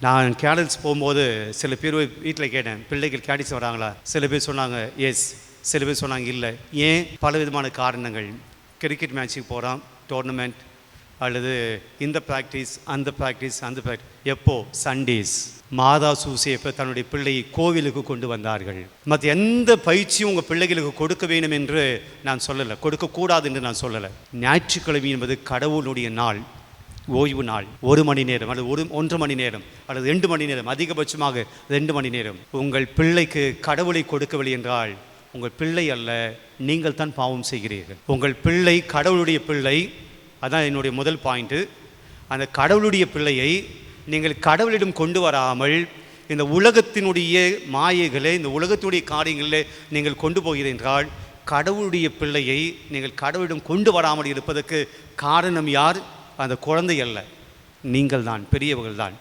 நான் கேடல்ஸ் போகும்போது சில பேர் வீட்டில் கேட்டேன் பிள்ளைகள் கேடிஸ் வராங்களா? சில பேர் சொன்னாங்க எஸ் சில பேர் சொன்னாங்க இல்லை. ஏன்? பல விதமான காரணங்கள் கிரிக்கெட் மேட்ச்சுக்கு போகிறான் டோர்னமெண்ட் அல்லது இந்த ப்ராக்டிஸ் அந்த ப்ராக்டிஸ் அந்த ப்ராக்டிஸ் எப்போ? சண்டேஸ் மாதா சூசேப்ப தன்னுடைய பிள்ளையை கோவிலுக்கு கொண்டு வந்தார்கள். மற்ற எந்த பயிற்சியும் உங்கள் பிள்ளைகளுக்கு கொடுக்க வேண்டும் என்று நான் சொல்லலை. கொடுக்கக்கூடாது என்று நான் சொல்லலை. ஞாயிற்றுக்கிழமை என்பது கடவுளுடைய நாள். ஓய்வு நாள். ஒரு மணி நேரம் அல்லது ஒரு ஒன்றரை மணி நேரம் அல்லது ரெண்டு மணி நேரம் அதிகபட்சமாக ரெண்டு மணி நேரம். உங்கள் பிள்ளைக்கு கடவுளை கொடுக்கவில்லை என்றால் உங்கள் பிள்ளை அல்ல நீங்கள் தான் பாவம் செய்கிறீர்கள். உங்கள் பிள்ளை கடவுளுடைய பிள்ளை அதான் என்னுடைய முதல் பாயிண்ட்டு அந்த கடவுளுடைய பிள்ளையை நீங்கள் கடவுளிடம் கொண்டு வராமல் இந்த உலகத்தினுடைய மாயைகளை இந்த உலகத்தினுடைய காரியங்களில் நீங்கள் கொண்டு போகிறீர்கள் என்றால் கடவுளுடைய பிள்ளையை நீங்கள் கடவுளிடம் கொண்டு வராமல் இருப்பதற்கு காரணம் யார்? அந்த குழந்தை அல்ல. நீங்கள் தான் பெரியவர்கள் தான்